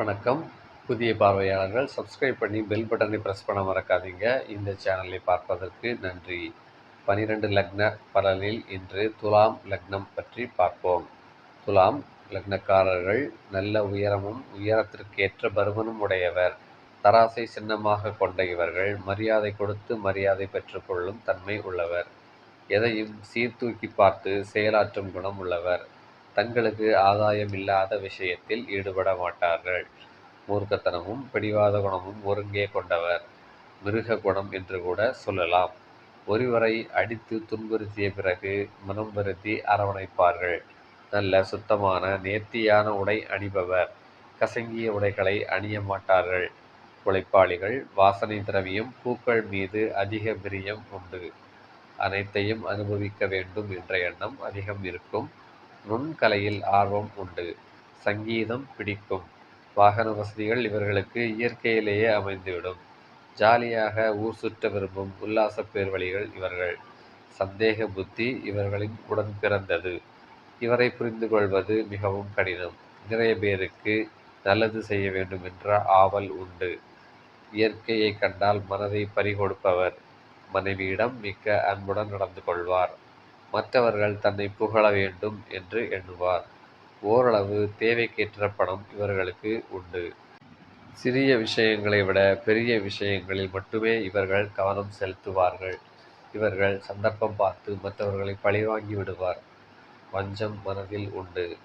வணக்கம். புதிய பார்வையாளர்கள் சப்ஸ்கிரைப் பண்ணி பெல் பட்டனை ப்ரெஸ் பண்ண மறக்காதீங்க. இந்த சேனலை பார்ப்பதற்கு நன்றி. பனிரெண்டு லக்ன பலனில் இன்று துலாம் லக்னம் பற்றி பார்ப்போம். துலாம் லக்னக்காரர்கள் நல்ல உயரமும் உயரத்திற்கேற்ற பருமனும் உடையவர். தராசை சின்னமாக கொண்ட இவர்கள் மரியாதை கொடுத்து மரியாதை பெற்றுக்கொள்ளும் தன்மை உள்ளவர். எதையும் சீர்தூக்கி பார்த்து செயலாற்றும் குணம் உள்ளவர். தங்களுக்கு ஆதாயம் இல்லாத விஷயத்தில் ஈடுபட மாட்டார்கள். மூர்க்கத்தனமும் பிடிவாத குணமும் ஒருங்கே கொண்டவர். மிருக குணம் என்று கூட சொல்லலாம். ஒருவரை அடித்து துன்புறுத்திய பிறகு மனம் வருத்தி அரவணைப்பார்கள். நல்ல சுத்தமான நேர்த்தியான உடை அணிபவர். கசங்கிய உடைகளை அணிய மாட்டார்கள். உழைப்பாளிகள் வாசனை திரவியம் பூக்கள் மீது அதிக பிரியம் உண்டு. அனைத்தையும் அனுபவிக்க வேண்டும் என்ற எண்ணம் அதிகம் இருக்கும். நுண்கலையில் ஆர்வம் உண்டு. சங்கீதம் பிடிக்கும். வாகன வசதிகள் இவர்களுக்கு இயற்கையிலேயே அமைந்துவிடும். ஜாலியாக ஊர் சுற்ற விரும்பும் உல்லாச பேர்வழிகள் இவர்கள். சந்தேக புத்தி இவர்களின் உடன் பிறந்தது. இவரை புரிந்து கொள்வது மிகவும் கடினம். நிறைய பேருக்கு நல்லது செய்ய வேண்டும் என்ற ஆவல் உண்டு. இயற்கையை கண்டால் மனதை பறிகொடுப்பவர். மனைவியிடம் மிக்க அன்புடன் நடந்து கொள்வார். மற்றவர்கள் தன்னை புகழ வேண்டும் என்று எண்ணுவார். ஓரளவு தேவைக்கேற்ற பணம் இவர்களுக்கு உண்டு. சிறிய விஷயங்களை விட பெரிய விஷயங்களில் மட்டுமே இவர்கள் கவனம் செலுத்துவார்கள். இவர்கள் சந்தர்ப்பம் பார்த்து மற்றவர்களை பழிவாங்கி விடுவார். வஞ்சம் மனதில் உண்டு.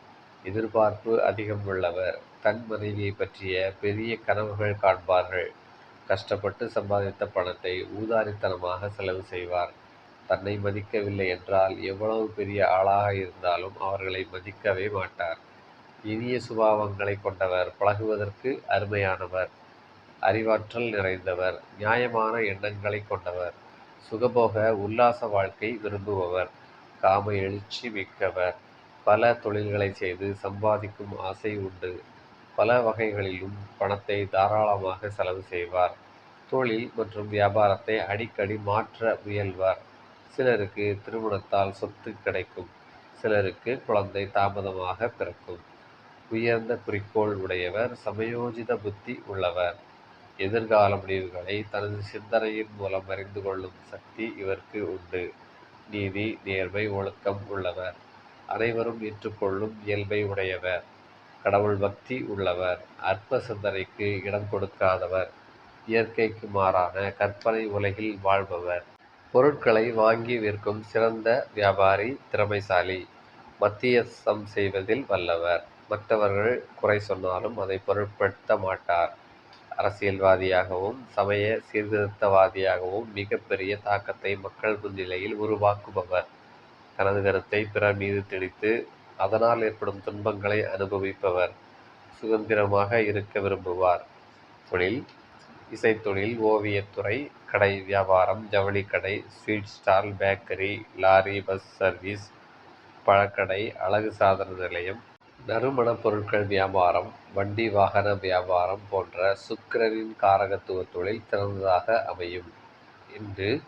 எதிர்பார்ப்பு அதிகம் உள்ளவர் தன் மனைவியை பற்றிய பெரிய கனவுகள் காண்பார்கள். கஷ்டப்பட்டு சம்பாதித்த பணத்தை ஊதாரித்தனமாக செலவு செய்வார். தன்னை மதிக்கவில்லை என்றால் எவ்வளவு பெரிய ஆளாக இருந்தாலும் அவர்களை மதிக்கவே மாட்டார். இனிய சுபாவங்களை கொண்டவர் பழகுவதற்கு அருமையானவர் அறிவாற்றல் நிறைந்தவர் நியாயமான எண்ணங்களை கொண்டவர் சுகபோக உல்லாச வாழ்க்கை விரும்புபவர் காம எழுச்சி மிக்கவர். பல தொழில்களை செய்து சம்பாதிக்கும் ஆசை உண்டு. பல வகைகளிலும் பணத்தை தாராளமாக செலவு செய்வார். தொழில் மற்றும் வியாபாரத்தை அடிக்கடி மாற்ற முயல்வார். சிலருக்கு திருமணத்தால் சொத்து கிடைக்கும். சிலருக்கு குழந்தை தாமதமாக பிறக்கும். உயர்ந்த குறிக்கோள் உடையவர் சமயோஜித புத்தி உள்ளவர். எதிர்கால முடிவுகளை தனது சிந்தனையின் மூலம் அறிந்து கொள்ளும் சக்தி இவருக்கு உண்டு. நீதி நேர்மை ஒழுக்கம் உள்ளவர். அனைவரும் ஏற்றுக்கொள்ளும் இயல்பை உடையவர். கடவுள் பக்தி உள்ளவர். அற்ப சிந்தனைக்கு இடம் கொடுக்காதவர். இயற்கைக்கு மாறான கற்பனை உலகில் வாழ்பவர். பொருட்களை வாங்கி விற்கும் சிறந்த வியாபாரி திறமைசாலி மத்தியஸ்தம் செய்வதில் வல்லவர். மற்றவர்கள் குறை சொன்னாலும் அதை பொருட்படுத்த மாட்டார். அரசியல்வாதியாகவும் சமய சீர்திருத்தவாதியாகவும் மிகப்பெரிய தாக்கத்தை மக்கள் முன்னிலையில் உருவாக்குபவர். தனது கருத்தை பிறர் மீது திணித்து அதனால் ஏற்படும் துன்பங்களை அனுபவிப்பவர். சுதந்திரமாக இருக்க விரும்புவார். தொழில் இசைத்தொழில் ஓவியத்துறை கடை வியாபாரம் ஜவுளி கடை sweet stall bakery lorry bus service பழக்கடை அழகு சாதன நிலையம் நறுமணப் பொருட்கள் வியாபாரம் வண்டி வாகன வியாபாரம் போன்ற சுக்கிரனின் காரகத்துவ தொழில் திறந்ததாக அமையும். இன்று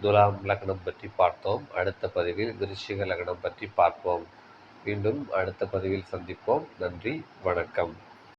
துலாம் லக்னம் பற்றி பார்த்தோம். அடுத்த பதிவில் விருஷிக லக்னம் பற்றி பார்ப்போம். மீண்டும் அடுத்த பதிவில் சந்திப்போம். நன்றி வணக்கம்.